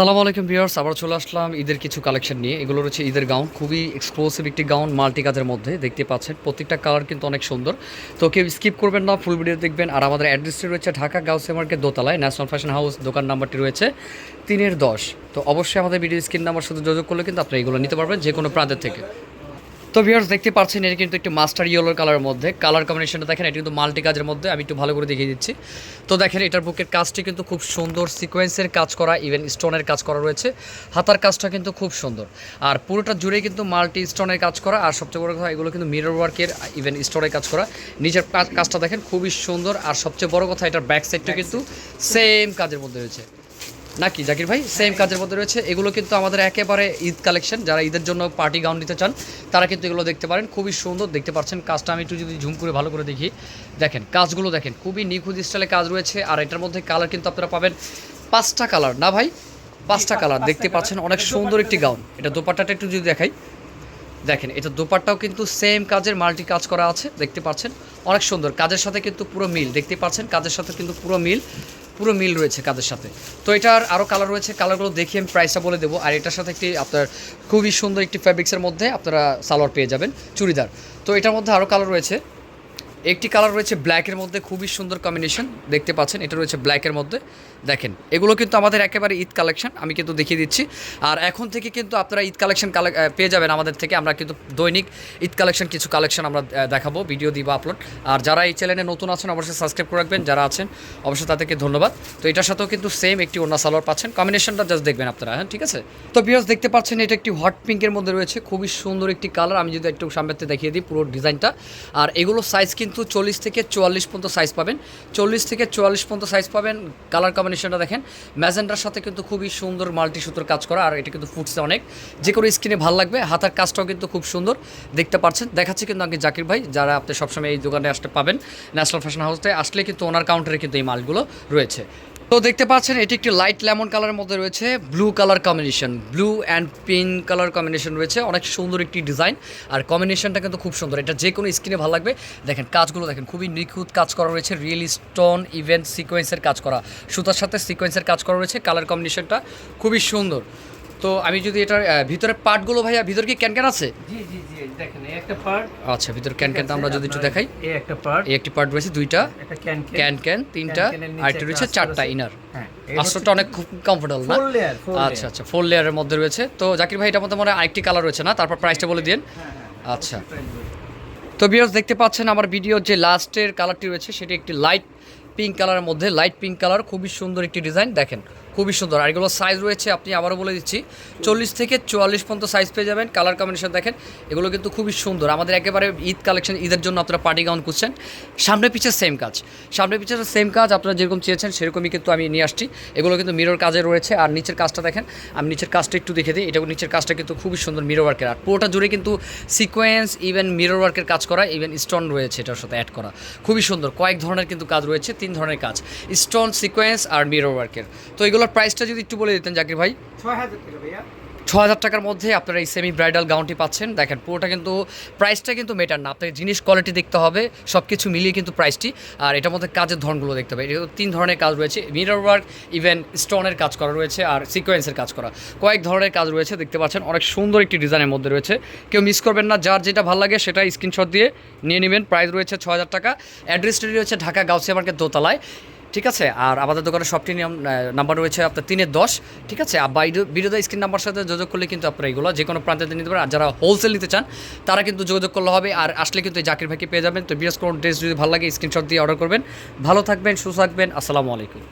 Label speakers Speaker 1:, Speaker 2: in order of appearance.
Speaker 1: সালামু আলাইকুম ভিউয়ার্স, আবার চলে আসলাম ঈদের কিছু কালেকশন নিয়ে। এগুলো রয়েছে ঈদের গাউন, খুবই এক্সক্লুসিভ একটি গাউন মাল্টি কাজের মধ্যে, দেখতে পাচ্ছেন। প্রত্যেকটা কালার কিন্তু অনেক সুন্দর। তো কেউ স্কিপ করবেন না ফুল ভিডিও দেখবেন। আর আমাদের অ্যাড্রেসটি রয়েছে ঢাকা গাউসে মার্কেট দোতলায় ন্যাশনাল ফ্যাশন হাউস দোকান নাম্বারটি রয়েছে তিনের দশ। তো অবশ্যই আমাদের ভিডিও স্ক্রিন নাম্বার সাথে যোগাযোগ করলে কিন্তু আপনি এগুলো নিতে পারবেন যে কোনো প্রান্তের থেকে। তো ভিউয়ার্স দেখতে পাচ্ছেন এটা কিন্তু একটু মাস্টার ইয়েলোর কালারের মধ্যে। কালার কম্বিনেশনটা দেখেন এটা কিন্তু মাল্টি কাজের মধ্যে আমি একটু ভালো করে দেখিয়ে দিচ্ছি। তো দেখেন এটার বুকের কাজটি কিন্তু খুব সুন্দর সিকোয়েন্সের কাজ করা ইভেন স্টোনের কাজ করা রয়েছে। হাতার কাজটা কিন্তু খুব সুন্দর। আর পুরোটা জুড়ে কিন্তু মাল্টি স্টোনের কাজ করা আর সবচেয়ে বড় কথা এগুলো কিন্তু মিরর ওয়ার্কের ইভেন স্টোনের কাজ করা। নিজের কাজ- কাজটা দেখেন খুবই সুন্দর। আর সবচেয়ে বড় কথা এটার ব্যাক সাইডটা কিন্তু সেম কাজের মধ্যে রয়েছে। নাকি জাকির ভাই? সেম কাজের মধ্যে রয়েছে। এগুলো কিন্তু আমাদের একেবারে ঈদ কালেকশন যারা ঈদের জন্য পার্টি গাউন নিতে চান তারা কিন্তু এগুলো দেখতে পারেন। খুবই সুন্দর দেখতে পাচ্ছেন। কাজটা আমি একটু যদি ঝুম করে ভালো করে দেখি। দেখেন কাজগুলো দেখেন। খুবই নিখুঁত স্টাইলে কাজ রয়েছে। আর এটার মধ্যে কালার কিন্তু আপনারা পাবেন পাঁচটা কালার না ভাই? পাঁচটা কালার দেখতে পাচ্ছেন অনেক সুন্দর একটি গাউন এটা দোপাট্টাটা একটু যদি দেখাই। দেখেন এটা দোপাট্টাও কিন্তু সেম কাজের মাল্টি কাজ করা আছে। দেখতে পাচ্ছেন অনেক সুন্দর। কাজের সাথে কিন্তু পুরো মিল। দেখতে পাচ্ছেন কাজের সাথে কিন্তু পুরো মিল। পুরো মিল রয়েছে কাজের সাথে। তো এটার আরও কালার রয়েছে কালারগুলো দেখে আমি প্রাইসটা বলে দেবো। আর এটার সাথে একটি আপনার খুবই সুন্দর একটি ফ্যাব্রিক্সের মধ্যে আপনারা সালোয়ার পেয়ে যাবেন, চুড়িদার। তো এটার মধ্যে আরও কালার রয়েছে। একটি কালার রয়েছে ব্ল্যাকের মধ্যে, খুবই সুন্দর কম্বিনেশন দেখতে পাচ্ছেন, এটা রয়েছে ব্ল্যাকের মধ্যে। দেখেন, এগুলো কিন্তু আমাদের একেবারে ঈদ কালেকশন আমি কিন্তু দেখিয়ে দিচ্ছি। আর এখন থেকে কিন্তু আপনারা ঈদ কালেকশন পেয়ে যাবেন আমাদের থেকে, আমরা কিন্তু দৈনিক ঈদ কালেকশন কিছু কালেকশন আমরা দেখাবো ভিডিও দিব আপলোড আর যারা এই চ্যানেলে নতুন আছেন, অবশ্যই সাবস্ক্রাইব করে রাখবেন, যারা আছেন, অবশ্যই তাদেরকে ধন্যবাদ। তো এটার সাথেও কিন্তু সেম একটি অন্য সালোয়ার পাচ্ছেন কম্বিনেশনটা জাস্ট দেখবেন আপনারা হ্যাঁ ঠিক আছে? তো বিয়স দেখতে পাচ্ছেন, এটা একটি হট পিঙ্কের মধ্যে রয়েছে, খুবই সুন্দর একটি কালার আমি যদি একটু সামনেতে দেখিয়ে দিই, পুরো ডিজাইনটা আর এগুলো সাইজ কিন্তু চল্লিশ থেকে চুয়াল্লিশ পর্যন্ত সাইজ পাবেন। চল্লিশ থেকে চুয়াল্লিশ পর্যন্ত সাইজ পাবেন। কালার কম্বিনেশনটা দেখেন। ম্যাজেন্ডার সাথে কিন্তু খুবই সুন্দর মাল্টি সুতোর কাজ করা। আর এটা কিন্তু ফুটছে অনেক। যে কোনো স্কিনে ভালো লাগবে। হাতার কাজটাও কিন্তু খুব সুন্দর। দেখতে পাচ্ছেন। দেখাচ্ছি কিন্তু আগে জাকির ভাই, যারা আপনি সবসময় এই দোকানে আসতে পাবেন। ন্যাশনাল ফ্যাশন হাউসে আসলে কিন্তু ওনার কাউন্টারে কিন্তু এই মালগুলো রয়েছে। তো দেখতে পাচ্ছেন, এটি একটি লাইট লেমন কালারের মধ্যে রয়েছে blue colour combination blue and pink colour combination রয়েছে, অনেক সুন্দর একটি ডিজাইন আর কম্বিনেশনটা কিন্তু খুব সুন্দর, এটা যে কোনো স্কিনে ভালো লাগবে। দেখেন, কাজগুলো দেখেন, খুবই নিখুঁত কাজ করা রয়েছে রিয়েল স্টোন ইভেন্ট সিকোয়েন্সের কাজ করা, সুতার সাথে সিকোয়েন্সের কাজ করা রয়েছে কালার কম্বিনেশনটা খুবই সুন্দর। তো আমি যদি এটার ভিতরে পার্টগুলো ভাইয়া ভিতরে কি ক্যান ক্যান আছে?
Speaker 2: জি জি জি দেখেন এই একটা পার্ট।
Speaker 1: আচ্ছা ভিতরে ক্যান ক্যান আমরা যদি একটু দেখাই।
Speaker 2: এই একটা পার্ট।
Speaker 1: এই একটি পার্ট রয়েছে দুইটা।
Speaker 2: একটা ক্যান
Speaker 1: ক্যান ক্যান তিনটা আর একটা রয়েছে চারটা ইনার
Speaker 2: হ্যাঁ
Speaker 1: আস্তরটা অনেক খুব কমফোর্টেবল না? আচ্ছা আচ্ছা ফোর লেয়ারের মধ্যে রয়েছে। তো জাকির ভাই এটার মধ্যে মনে হয় আরেকটি কালার রয়েছে না? তারপর প্রাইসটা বলে দিন।
Speaker 2: হ্যাঁ,
Speaker 1: আচ্ছা। তো বিয়ার্স দেখতে পাচ্ছেন আমার ভিডিওর যে লাস্টের কালারটি রয়েছে সেটি একটি লাইট পিঙ্ক কালারের মধ্যে। লাইট পিঙ্ক কালার খুবই সুন্দর একটি ডিজাইন দেখেন। খুবই সুন্দর। আর এগুলো সাইজ রয়েছে, আপনি আবারও বলে দিচ্ছি, চল্লিশ থেকে চুয়াল্লিশ পর্যন্ত সাইজ পেয়ে যাবেন। কালার কম্বিনেশন দেখেন, এগুলো কিন্তু খুবই সুন্দর। আমাদের একেবারে ঈদ কালেকশন ঈদের জন্য আপনারা পার্টি গাউন খুঁজছেন। সামনে পিছের সেম কাজ। সামনে পিছের সেম কাজ আপনারা যেরকম চেয়েছেন, সেরকমই কিন্তু আমি নিয়ে আসছি। এগুলো কিন্তু মিরর কাজে রয়েছে। আর নিচের কাজটা দেখেন, আমি নিচের কাজটা একটু দেখে দিই। এটা নিচের কাজটা কিন্তু খুবই সুন্দর মিরর ওয়ার্কের আর পুরোটা জুড়ে কিন্তু সিকোয়েন্স ইভেন মিরর ওয়ার্কের কাজ করা ইভেন স্টোন রয়েছে এটার সাথে অ্যাড করা। খুবই সুন্দর। কয়েক ধরনের কিন্তু কাজ রয়েছে, তিন ধরনের কাজ। স্টোন সিকোয়েন্স আর মিরর ওয়ার্কের তো এগুলোর প্রাইসটা যদি একটু বলে দিতেন জাকির ভাই।
Speaker 2: ছয় হাজার টাকা ভাইয়া।
Speaker 1: ছ হাজার টাকার মধ্যে আপনারা এই সেমি ব্রাইডাল গাউনটি পাচ্ছেন। দেখেন পুরোটা কিন্তু প্রাইসটা কিন্তু মেটার না। আপনাকে জিনিস কোয়ালিটি দেখতে হবে সব কিছু মিলিয়ে কিন্তু প্রাইসটি আর এটার মধ্যে কাজের ধরনগুলো দেখতে হবে। এটা তিন ধরনের কাজ রয়েছে। মিরর ওয়ার্ক ইভেন স্টোনের কাজ করা রয়েছে আর সিকোয়েন্সের কাজ করা। কয়েক ধরনের কাজ রয়েছে দেখতে পাচ্ছেন। অনেক সুন্দর একটি ডিজাইনের মধ্যে রয়েছে। কেউ মিস করবেন না। যার যেটা ভালো লাগে সেটা স্ক্রিনশট দিয়ে নিয়ে নেবেন। প্রাইস রয়েছে ছ হাজার টাকা অ্যাড্রেসটি রয়েছে ঢাকা গাউসিয়া মার্কেট দোতলায়। ঠিক আছে? আর আমাদের দোকানের সবটি নিয়ম নাম্বার রয়েছে আপনার তিনের দশ, ঠিক আছে? আর বিরোধী স্ক্রিন নাম্বার সাথে যোগাযোগ করলে কিন্তু আপনারা এগুলো যে কোনো প্রান্তে নিতে পারেন। আর যারা হোলসেল নিতে চান, তারা কিন্তু যোগাযোগ করলে হবে। আর আসলে কিন্তু জাকির ভাইকে পেয়ে যাবেন। তো বিরাজ কোন ড্রেস যদি ভালো লাগে স্ক্রিনশট দিয়ে অর্ডার করবেন। ভালো থাকবেন, সুস্থ থাকবেন। আসসালামু আলাইকুম।